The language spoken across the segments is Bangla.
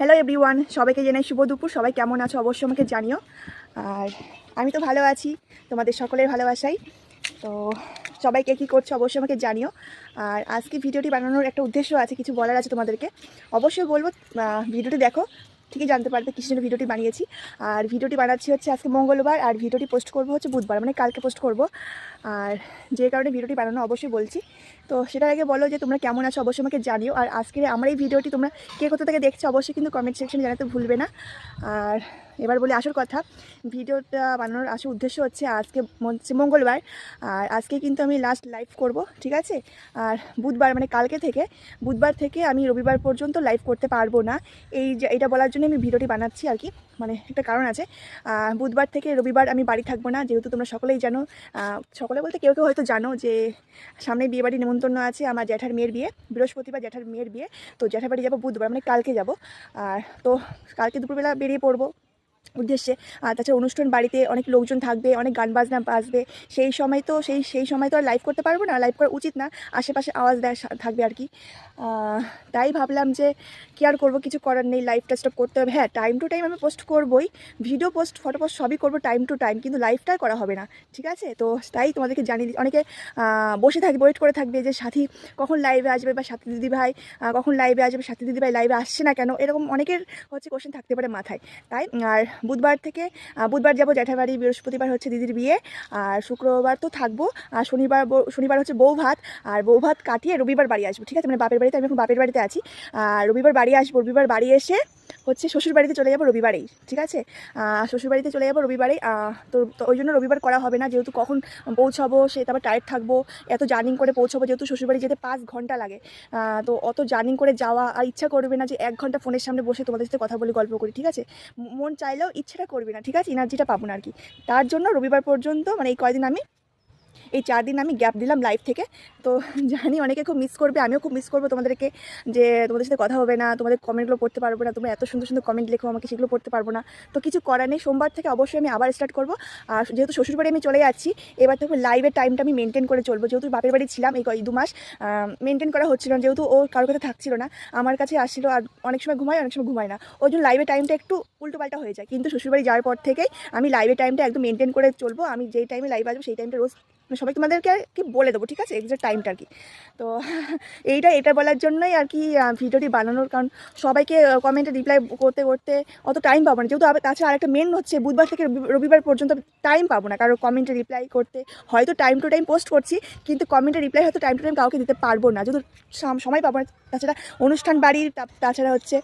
হ্যালো এভরিওয়ান সবাইকে জানাই শুভ দুপুর। সবাই কেমন আছো? অবশ্যই আমাকে জানিও। আর আমি তো ভালো আছি, তোমাদের সকলের ভালোবাসাই। তো সবাইকে কী করছ অবশ্যই আমাকে জানিও। আর আজকে ভিডিওটি বানানোর একটা উদ্দেশ্য আছে, কিছু বলার আছে তোমাদেরকে। অবশ্যই বলব ভিডিওটি দেখো। ঠিকই জানতে পারবে কিসের জন্য ভিডিওটি বানিয়েছি। আর ভিডিওটি বানাচ্ছি হচ্ছে আজকে মঙ্গলবার আর ভিডিওটি পোস্ট করব হচ্ছে বুধবার মানে কালকে পোস্ট করব। আর যে কারণে ভিডিওটি বানানো অবশ্যই বলছি। তো সেটার আগে বলো যে তোমরা কেমন আছো অবশ্যই আমাকে জানিও। আর আজকে আমার এই ভিডিওটি তোমরা কে কোথা থেকে দেখছ অবশ্যই কিন্তু কমেন্ট সেকশনে জানাতে ভুলবে না। আর এবার বলি আসল কথা। ভিডিওটা বানানোর আসল উদ্দেশ্য হচ্ছে আজকে মঙ্গলবার। আর আজকে কিন্তু আমি লাস্ট লাইভ করব, ঠিক আছে? আর বুধবার মানে কালকে থেকে, বুধবার থেকে আমি রবিবার পর্যন্ত লাইভ করতে পারব না। এই যে, এটা বলার জন্য আমি ভিডিওটি বানাচ্ছি আর কি। মানে একটা কারণ আছে। বুধবার থেকে রবিবার আমি বাড়ি থাকব না, যেহেতু তোমরা সকলেই জানো সকলে বলতে কেউ কেউ হয়তো জানো যে, সামনে বিয়ে বাড়ি নেমন্তন্ন আছে আমার জ্যাঠার মেয়ের বিয়ে, বৃহস্পতিবার জ্যাঠার মেয়ের বিয়ে। তো জ্যাঠার বাড়ি যাব বুধবার মানে কালকে যাব। আর তো কালকে দুপুরবেলা বেরিয়ে পড়ব। উদ্দেশ্যে। আর তাছাড়া অনুষ্ঠান বাড়িতে অনেক লোকজন থাকবে, অনেক গান বাজনা বাজবে। সেই সময় তো, সেই সেই সময় তো আর লাইভ করতে পারব না লাইভ করা উচিত না। আশেপাশে আওয়াজ দেয় থাকবে আর কি। তাই ভাবলাম যে কি আর করব, কিছু করার নেই লাইভটা স্টপ করতে হবে। হ্যাঁ টাইম টু টাইম আমি পোস্ট করবোই ভিডিও পোস্ট ফটো পোস্ট সবই করব টাইম টু টাইম কিন্তু লাইভটা করা হবে না, ঠিক আছে? তো তাই তোমাদেরকে জানিয়ে অনেকে বসে থাকবে ওয়েট করে থাকবে যে সাথী কখন লাইভে আসবে বা সাথী দিদি ভাই কখন লাইভে আসবে, সাথী দিদি ভাই লাইভে আসছে না কেন, এরকম অনেকের হচ্ছে কোশ্চেন থাকতে পারে মাথায়। তাই, আর বুধবার থেকে বুধবার যাব জ্যাঠাবাড়ি, বৃহস্পতিবার হচ্ছে দিদির বিয়ে, আর শুক্রবার তো থাকব, আর শনিবার শনিবার হচ্ছে বউ ভাত, আর বউ ভাত কাটিয়ে রবিবার বাড়ি আসব, ঠিক আছে? মানে বাপের বাড়িতে, আমি এখন বাপের বাড়িতে আছি, আর রবিবার বাড়ি আসব, রবিবার বাড়ি এসে হচ্ছে শ্বশুর বাড়িতে চলে যাব রবিবারেই ঠিক আছে? আহ, শ্বশুর বাড়িতে চলে যাব তো তো ওই জন্য রবিবার করা হবে না যেহেতু কখন পৌঁছাবো সে তারপর টায়ার্ড থাকব এত জার্নিং করে পৌঁছাবো যেহেতু শ্বশুরবাড়ি যেতে পাঁচ ঘণ্টা লাগে। তো অত জার্নিং করে যাওয়া আর ইচ্ছা করবে না যে এক ঘণ্টা ফোনের সামনে বসে তোমাদের সাথে কথা বলি গল্প করি ঠিক আছে? মন চাইলেও ইচ্ছাটা করবে না ঠিক আছে? এনার্জিটা পাবো না আর কি। তার জন্য রবিবার পর্যন্ত মানে এই কয়দিন আমি এই চার দিন আমি গ্যাপ দিলাম লাইভ থেকে। তো জানি অনেকে খুব মিস করবে, আমিও খুব মিস করব তোমাদেরকে যে তোমাদের সাথে কথা হবে না, তোমাদের কমেন্টগুলো পড়তে পারব না, তোমরা এত সুন্দর সুন্দর কমেন্ট লেখো, আমাকে সেগুলো পড়তে পারব না। তো কিছু করার নেই, সোমবার থেকে অবশ্যই আমি আবার স্টার্ট করব। আর যেহেতু শ্বশুরবাড়ি আমি চলে যাচ্ছি, এবার থেকে লাইভের টাইমটা আমি মেনটেন করে চলবো। যেহেতু বাপের বাড়ি ছিলাম এই দু মাস মেনটেন করা হচ্ছিল না, যেহেতু ও কারোর কাছে থাকছিল না, আমার কাছে আসছিল আর অনেক সময় ঘুমায়, অনেক সময় ঘুমায় না। ওই জন্য লাইভের টাইমটা একটু উল্টোপাল্টা হয়ে যায়। কিন্তু শ্বশুরবাড়ি যাওয়ার পর থেকেই আমি লাইভের টাইমটা একদম মেনটেন করে চলবো। আমি যেই টাইমে লাইভ আসব, সেই টাইমটা রোজ সবাই তোমাদেরকে আর কি বলে দেবো, ঠিক আছে? এক্সাক্ট টাইমটা আর কি। তো এইটা, এটা বলার জন্যই আর কি ভিডিওটি বানানোর, কারণ সবাইকে কমেন্টে রিপ্লাই করতে করতে অত টাইম পাবো না। যেহেতু তাছাড়া আরেকটা মেন হচ্ছে, বুধবার থেকে রবি- রবিবার পর্যন্ত টাইম পাবো না। কারণ কমেন্টে রিপ্লাই করতে, হয়তো টাইম টু টাইম পোস্ট করছি, কিন্তু কমেন্টে রিপ্লাই হয়তো টাইম টু টাইম কাউকে দিতে পারব না। যেহেতু সময় পাবো না। তাছাড়া অনুষ্ঠান বাড়ির তাছাড়া হচ্ছে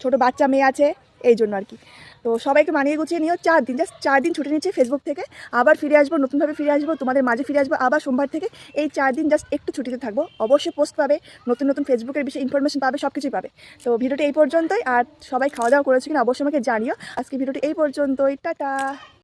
ছোট বাচ্চা মেয়ে আছে, এই জন্য আর কি। তো সবাইকে মানিয়ে গুছিয়ে নিও। চার দিন জাস্ট চার দিন ছুটি নিচ্ছে ফেসবুক থেকে। আবার ফিরে আসব, নতুনভাবে ফিরে আসব, তোমাদের মাঝে ফিরে আসব, আবার সোমবার থেকে। এই চার দিন জাস্ট একটু ছুটিতে থাকব। অবশ্যই পোস্ট পাবে, নতুন নতুন ফেসবুকের বিষয়ে ইনফরমেশন পাবে সব কিছুই পাবে। তো ভিডিওটি এই পর্যন্তই, আর সবাই খাওয়া দাওয়া করেছে কিনা অবশ্যই আমাকে জানিও। আজকে ভিডিওটি এই পর্যন্তই, টাটা।